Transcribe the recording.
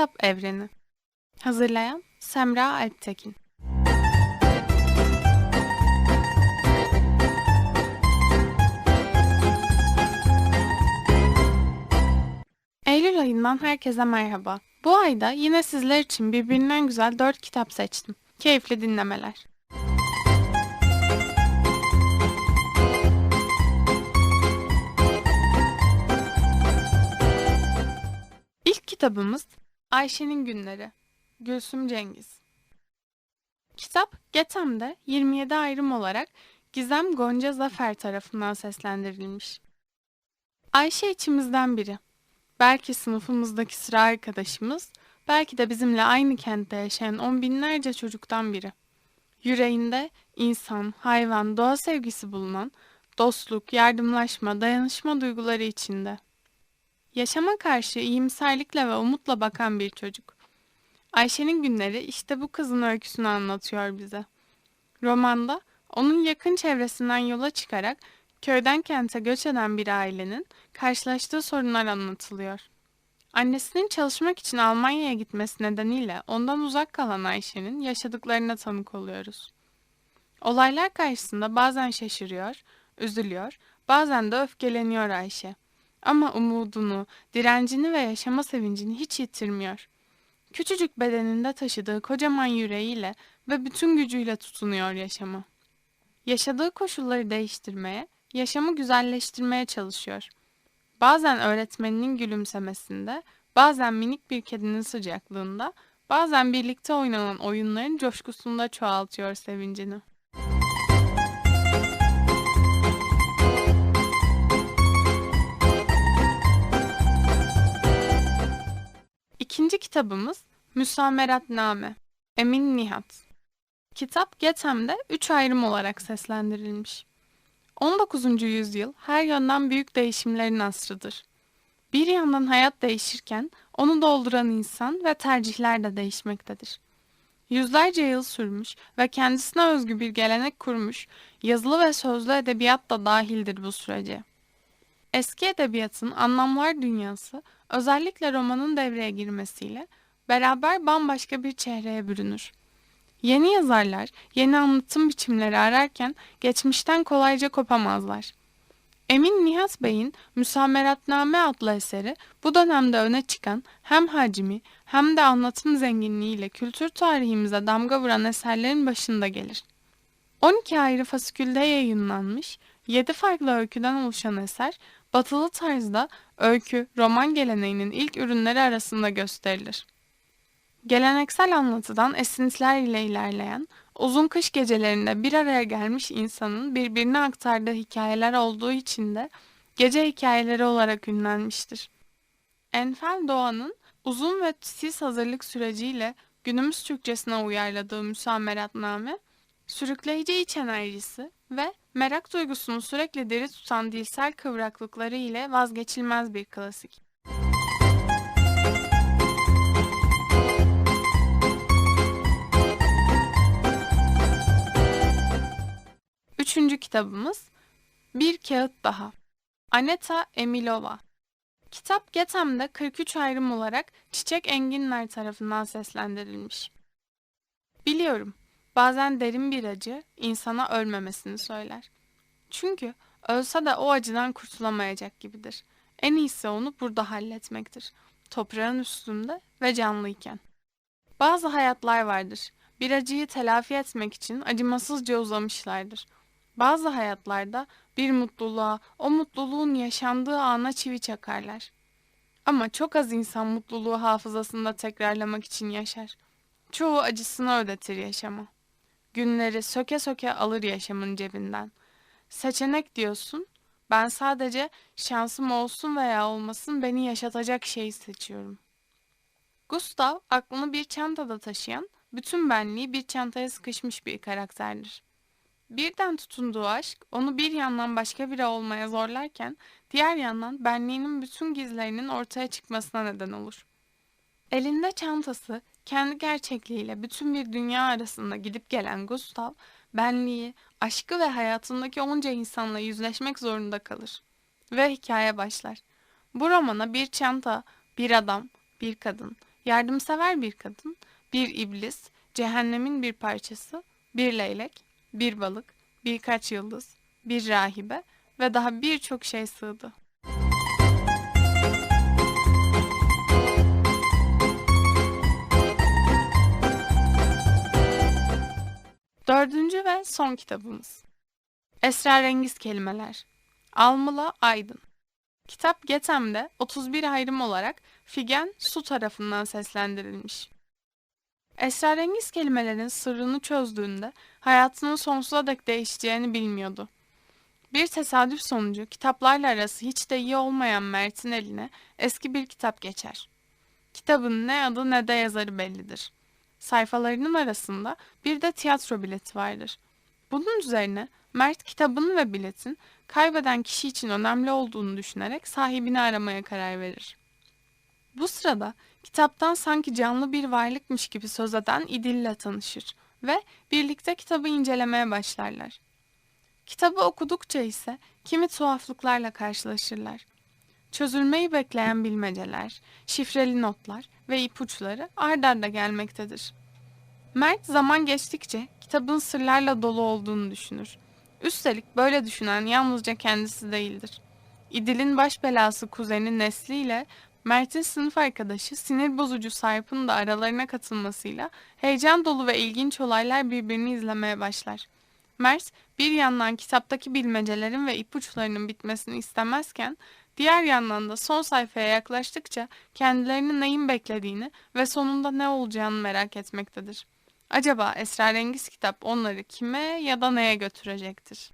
Kitap Evreni Hazırlayan Semra Alptekin Eylül ayından herkese merhaba. Bu ayda yine sizler için birbirinden güzel 4 kitap seçtim. Keyifli dinlemeler. Kitabımız Ayşe'nin Günleri. Gülsüm Cengiz. Kitap Getem'de 27 ayrım olarak Gizem Gonca Zafer tarafından seslendirilmiş. Ayşe içimizden biri. Belki sınıfımızdaki sıra arkadaşımız, belki de bizimle aynı kentte yaşayan on binlerce çocuktan biri. Yüreğinde insan, hayvan, doğa sevgisi bulunan, dostluk, yardımlaşma, dayanışma duyguları içinde. Yaşama karşı iyimserlikle ve umutla bakan bir çocuk. Ayşe'nin günleri işte bu kızın öyküsünü anlatıyor bize. Romanda onun yakın çevresinden yola çıkarak köyden kente göç eden bir ailenin karşılaştığı sorunlar anlatılıyor. Annesinin çalışmak için Almanya'ya gitmesi nedeniyle ondan uzak kalan Ayşe'nin yaşadıklarına tanık oluyoruz. Olaylar karşısında bazen şaşırıyor, üzülüyor, bazen de öfkeleniyor Ayşe. Ama umudunu, direncini ve yaşama sevincini hiç yitirmiyor. Küçücük bedeninde taşıdığı kocaman yüreğiyle ve bütün gücüyle tutunuyor yaşama. Yaşadığı koşulları değiştirmeye, yaşamı güzelleştirmeye çalışıyor. Bazen öğretmeninin gülümsemesinde, bazen minik bir kedinin sıcaklığında, bazen birlikte oynanan oyunların coşkusunda çoğaltıyor sevincini. Kitabımız Müsameratname. Emin Nihat. Kitap Getem'de üç ayrım olarak seslendirilmiş. 19. yüzyıl her yönden büyük değişimlerin asrıdır. Bir yandan hayat değişirken onu dolduran insan ve tercihler de değişmektedir. Yüzlerce yıl sürmüş ve kendisine özgü bir gelenek kurmuş, yazılı ve sözlü edebiyat da dahildir bu sürece. Eski edebiyatın anlamlar dünyası özellikle romanın devreye girmesiyle beraber bambaşka bir çehreye bürünür. Yeni yazarlar yeni anlatım biçimleri ararken geçmişten kolayca kopamazlar. Emin Nihat Bey'in Müsameratname adlı eseri bu dönemde öne çıkan hem hacmi hem de anlatım zenginliğiyle kültür tarihimize damga vuran eserlerin başında gelir. 12 ayrı fasikülde yayınlanmış, 7 farklı öyküden oluşan eser, batılı tarzda öykü, roman geleneğinin ilk ürünleri arasında gösterilir. Geleneksel anlatıdan esintiler ile ilerleyen, uzun kış gecelerinde bir araya gelmiş insanın birbirine aktardığı hikayeler olduğu için de gece hikayeleri olarak ünlenmiştir. Enfel Doğan'ın uzun ve titiz hazırlık süreciyle günümüz Türkçesine uyarladığı müsameratname, sürükleyici iç enerjisi ve merak duygusunu sürekli diri tutan dilsel kıvraklıkları ile vazgeçilmez bir klasik. Üçüncü kitabımız Bir Kağıt Daha. Aneta Emilova. Kitap Getem'de 43 ayrım olarak Çiçek Enginler tarafından seslendirilmiş. Biliyorum, bazen derin bir acı insana ölmemesini söyler. Çünkü ölse de o acıdan kurtulamayacak gibidir. En iyisi onu burada halletmektir. Toprağın üstünde ve canlıyken. Bazı hayatlar vardır. Bir acıyı telafi etmek için acımasızca uzamışlardır. Bazı hayatlarda bir mutluluğa, o mutluluğun yaşandığı ana çivi çakarlar. Ama çok az insan mutluluğu hafızasında tekrarlamak için yaşar. Çoğu acısını ödetir yaşama. Günleri söke söke alır yaşamın cebinden. Seçenek diyorsun, ben sadece şansım olsun veya olmasın beni yaşatacak şeyi seçiyorum. Gustav aklını bir çantada taşıyan, bütün benliği bir çantaya sıkışmış bir karakterdir. Birden tutunduğu aşk onu bir yandan başka biri olmaya zorlarken diğer yandan benliğinin bütün gizlerinin ortaya çıkmasına neden olur. Elinde çantası kendi gerçekliğiyle bütün bir dünya arasında gidip gelen Gustav benliği, aşkı ve hayatındaki onca insanla yüzleşmek zorunda kalır. Ve hikaye başlar. Bu romana bir çanta, bir adam, bir kadın, yardımsever bir kadın, bir iblis, cehennemin bir parçası, bir leylek, bir balık, birkaç yıldız, bir rahibe ve daha birçok şey sığdı. Ve son kitabımız. Esrarengiz Kelimeler. Almıla Aydın. Kitap Getem'de 31 ayrım olarak Figen Su tarafından seslendirilmiş. Esrarengiz kelimelerin sırrını çözdüğünde hayatının sonsuza dek değişeceğini bilmiyordu. Bir tesadüf sonucu kitaplarla arası hiç de iyi olmayan Mert'in eline eski bir kitap geçer. Kitabın ne adı ne de yazarı bellidir. Sayfalarının arasında bir de tiyatro bileti vardır. Bunun üzerine Mert kitabın ve biletin kaybeden kişi için önemli olduğunu düşünerek sahibini aramaya karar verir. Bu sırada kitaptan sanki canlı bir varlıkmış gibi söz eden İdil'le tanışır ve birlikte kitabı incelemeye başlarlar. Kitabı okudukça ise kimi tuhaflıklarla karşılaşırlar. Çözülmeyi bekleyen bilmeceler, şifreli notlar ve ipuçları ard arda gelmektedir. Mert zaman geçtikçe kitabın sırlarla dolu olduğunu düşünür. Üstelik böyle düşünen yalnızca kendisi değildir. İdil'in baş belası kuzeni Nesli ile Mert'in sınıf arkadaşı sinir bozucu Sarp'ın da aralarına katılmasıyla heyecan dolu ve ilginç olaylar birbirini izlemeye başlar. Mert bir yandan kitaptaki bilmecelerin ve ipuçlarının bitmesini istemezken diğer yandan da son sayfaya yaklaştıkça kendilerini neyin beklediğini ve sonunda ne olacağını merak etmektedir. Acaba esrarengiz kitap onları kime ya da neye götürecektir?